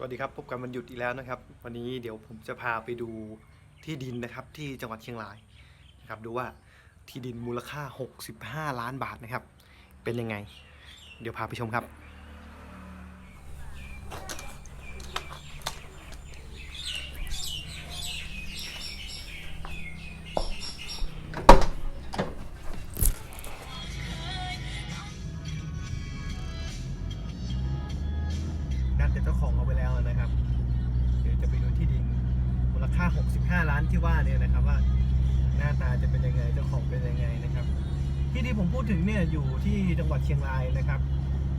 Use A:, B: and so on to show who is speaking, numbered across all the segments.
A: สวัสดีครับพบกันวันหยุดอีกแล้วนะครับ วันนี้เดี๋ยวผมจะพาไปดูที่ดินนะครับที่จังหวัดเชียงรายนะครับดูว่าที่ดินมูลค่า 65 ล้านบาทนะครับ เป็นยังไง เดี๋ยวพาไปชมครับ ของเอาไปแล้วนะครับ เดี๋ยวจะไปดูที่ดินมูลค่า 65 ล้านที่ว่าเนี่ยนะครับว่าหน้าตาจะเป็นยังไงเจ้าของเป็นยังไงนะครับ ที่ที่ผมพูดถึงเนี่ยอยู่ที่จังหวัดเชียงรายนะครับ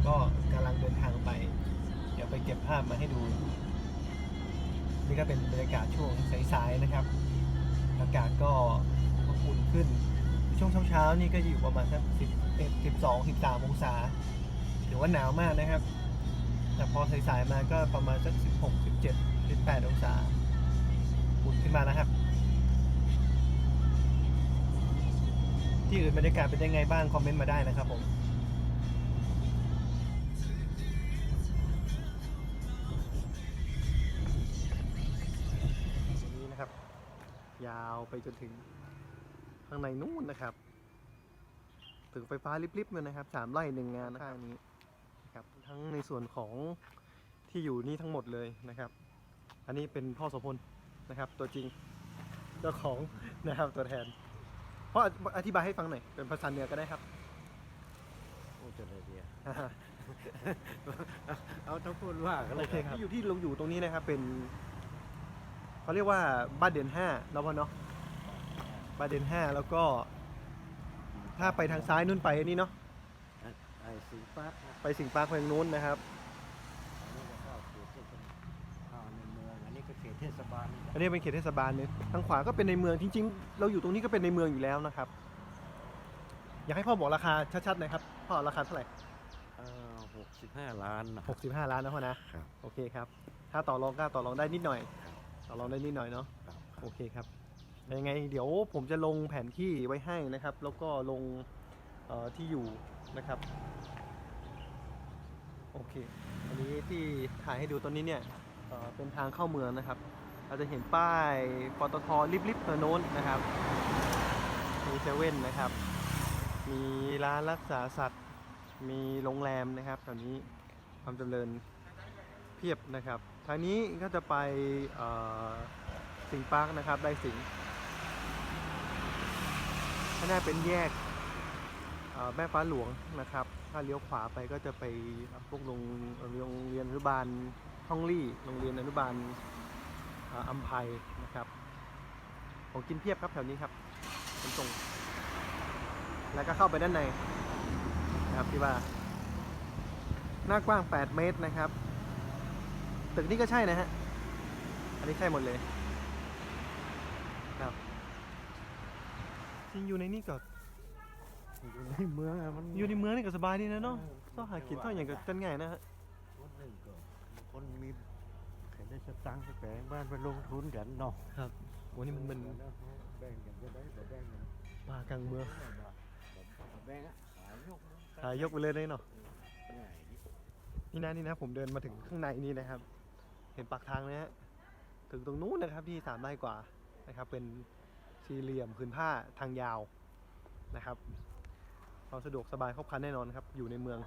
A: ก็กำลังเดินทางไป เดี๋ยวไปเก็บภาพมาให้ดู นี่ก็เป็นบรรยากาศช่วงสายๆนะครับ อากาศก็อุ่นขึ้น ช่วงเช้าๆนี่ก็อยู่ประมาณสัก10 12 13องศาถือว่าหนาวมากนะครับ แต่พอสายๆมาก็ประมาณสัก 16 17 18 องศาอุ่นขึ้นมานะครับ ที่อื่นบรรยากาศเป็นยังไงบ้าง คอมเมนต์มาได้นะครับผมตรงนี้นะครับ ยาวไปจนถึงข้างในนู่นนะครับ ถึงไฟฟ้าลิบๆเลยนะครับสามไร่หนึ่งงานข้างนี้ นะครับทั้งในส่วนของที่อยู่นี่ทั้งหมดเลยนะครับ อันนี้เป็นพ่อโสพลนะครับ ตัวจริงเจ้าของนะครับตัวแทนพ่ออธิบายให้ฟังหน่อยเป็นภาษาเหนือก็ได้ครับ
B: โอ้จะอะไรเดียเอาต้องพูดว่าก็เล
A: โอยเคครับที่อยู่ที่เราอยู่ตรงนี้นะครับ เป็นเขาเรียกว่าบ้านเด่นห้าเนาะพ่อเนาะบ้านเด่นห้าแล้วก็ ถ้าไปทางซ้ายนู่นไปนี่เนาะ
B: ไอ้ สีฟ้าครับ
A: ไปสิงห์ปาร์คไปทางนู้นนะครับ
B: อันนี้ก็เข้าเขตเทศบาลเข้าในเมือง อันนี้ก็เขตเทศบาลนี่
A: อันนี้เป็นเขตเทศบาลเนี่ยทางขวาก็เป็นในเมืองจริงๆ เราอยู่ตรงนี้ก็เป็นในเมืองอยู่แล้วนะครับ อยากให้พ่อบอกราคาชัดๆหน่อยครับ พ่อราคาเท่าไหร่
B: หกสิบห้าล้านนะ
A: 65 ล้านนะพ่อนะ ครับ โอเคครับ ถ้าต่อรองก็ต่อรองได้นิดหน่อย
B: ครับ
A: ต่อรองได้นิดหน่อยเนาะ
B: ครับค
A: โอ
B: รับ
A: เคครับยังไงเดี๋ยวผมจะลงแผนที่ไว้ให้นะครับ แล้วก็ลงเอ่อ ที่อยู่นะครับโอเคอันนี้ที่ถ่ายให้ดูตอนนี้เนี่ยเเป็นทางเข้าเมืองนะครับเราจะเห็นป้ายปตทลิบๆทางโน้นนะครับมีเซเว่นนะครับ มีร้านรักษาสัตว์ มีโรงแรมนะครับแถวนี้ความเจริญเพียบนะครับ ทางนี้ก็จะไปสิงปาร์คนะครับได้สิงข้างหน้าเป็นแยก แม่ฟ้าหลวงนะครับ ถ้าเลี้ยวขวาไปก็จะไปพวกโรงโรงเรียนอนุบาลท่องลี่ โรงเรียนอนุบาลอัมภัยนะครับ ของกินเพียบครับแถวนี้ครับเป็นตรง แล้วก็เข้าไปด้านในนะครับที่ว่า หน้ากว้าง 8 เมตรนะครับ ตึกนี้ก็ใช่นะฮะ อันนี้ใช่หมดเลยครับจริงอยู่ในนี่ก็
B: อยู่ในเมืองอะมัน
A: อยู่ในเมืองนี่ก็สบายดีนะเนาะต้องหากินต้องอย่างกับจันง่ายนะฮะ
B: คนหนึ่งก็บางคนมีเห็นได้สตังค์ไปแปลงบ้านไปลงทุนกันเนาะ
A: ครับโอ้นี่มันมัน
B: แบ่งกันจะได้บ่แบ่งกัน
A: ป่ากลางเมือง
B: แบ่งอะขายยกนะ
A: ขายยกไปเลยได้เนาะ
B: ง่ายดิ
A: นี่นะนี่นะผมเดินมาถึงข้างในนี่นะครับ เห็นปากทางนะฮะถึงตรงนู้นนะครับที่สามไร่กว่านะครับ เป็นสี่เหลี่ยมพื้นผ้าทางยาวนะครับ ความสะดวกสบายครบครันแน่นอนครับ อยู่ในเมือง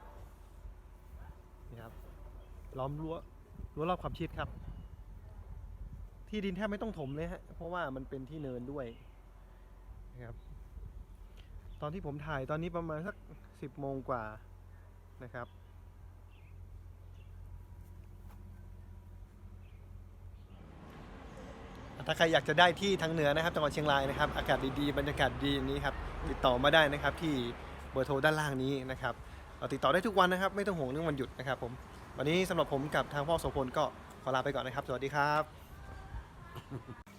A: นี่ครับล้อมรั้วรั้วรอบขอบชิดครับ ที่ดินแทบไม่ต้องถมเลยฮะเพราะว่ามันเป็นที่เนินด้วยนะครับ ตอนที่ผมถ่ายตอนนี้ประมาณสักสิบโมงกว่านะครับถ้าใครอยากจะได้ที่ทางเหนือนะครับจังหวัดเชียงรายนะครับ อากาศดีๆบรรยากาศดีอย่างนี้ครับ ติดต่อมาได้นะครับที่ เบอร์โทรด้านล่างนี้นะครับติดต่อได้ทุกวันนะครับ ไม่ต้องห่วงเรื่องวันหยุดนะครับผมวันนี้สำหรับผมกับทางพ่อโสพลก็ขอลาไปก่อนนะครับ สวัสดีครับ